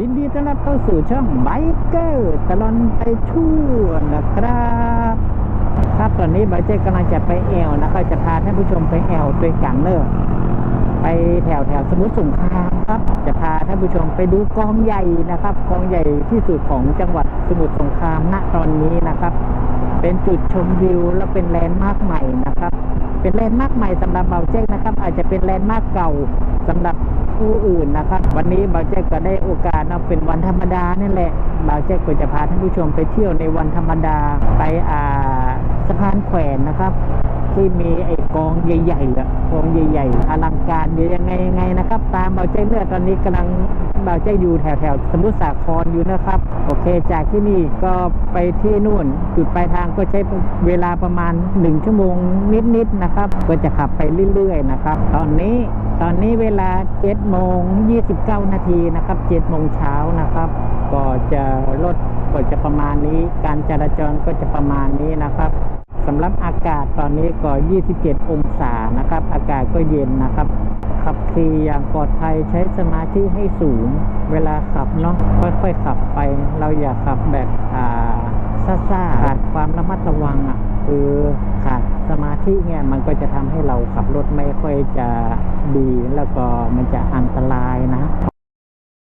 ยินดีต้อนรับเข้าสู่ช่องไบเกอร์ตลอนไปทั่วนะครับ ครับตอนนี้ไบเจกำลังจะไปแอลนะครับจะพาท่านผู้ชมไปแอลด้วยกันเนอะไปแถวแถวสมุทรสงครามครับ จะพาท่านผู้ชมไปดูกองใหญ่นะครับกองใหญ่ที่สุดของจังหวัดสมุทรสงครามณตอนนี้นะครับ เป็นจุดชมวิวและเป็นแลนด์มาร์คใหม่นะครับ เป็นแลนด์มาร์คใหม่สำหรับเบาเจ๊กนะครับ อาจจะเป็นแลนด์มาร์คเก่าสำหรับ ผู้อื่นนะครับ วันนี้บาเจ๊กก็ได้โอกาสเนะเป็นวันธรรมดานี่แหละบาเจ๊กก็จะพาท่านผู้ชมไปเที่ยวในวันธรรมดาไปอ่าสะพานแขวนนะครับ ที่มีไอ้กองใหญ่ๆอะกองใหญ่ๆอลังการเดี๋ยวยังไงยังไงนะครับ ตามเบาวเจ๊กเลือดตอนนี้กำลังเบาวเจ๊กอยู่แถวแถวๆสมุทรสาครอยู่นะครับ โอเค จากที่นี่ก็ไปที่นู่นจุดปลายทางก็ใช้เวลาประมาณ 1 ชั่วโมงนิดๆนะครับ ก็จะขับไปเรื่อยๆนะครับ ตอนนี้ ตอนนี้เวลา7โมง29 นาทีนะครับ7โมงเช้านะครับ ก็จะรถก็จะประมาณนี้ การจราจรก็จะประมาณนี้นะครับสำหรับอากาศตอนนี้ก็ 27 องศานะครับ อากาศก็เย็นนะครับ ขับขี่อย่างปลอดภัยใช้สมาธิให้สูง เวลาขับเนาะค่อยๆขับไป เราอย่าขับแบบอ่าซ่าๆขาดความระมัดระวังอะคือขาดสมาธิเนี่ยมันก็จะทำให้เราขับรถไม่ค่อยจะ ดีแล้วก็มันจะอันตรายนะ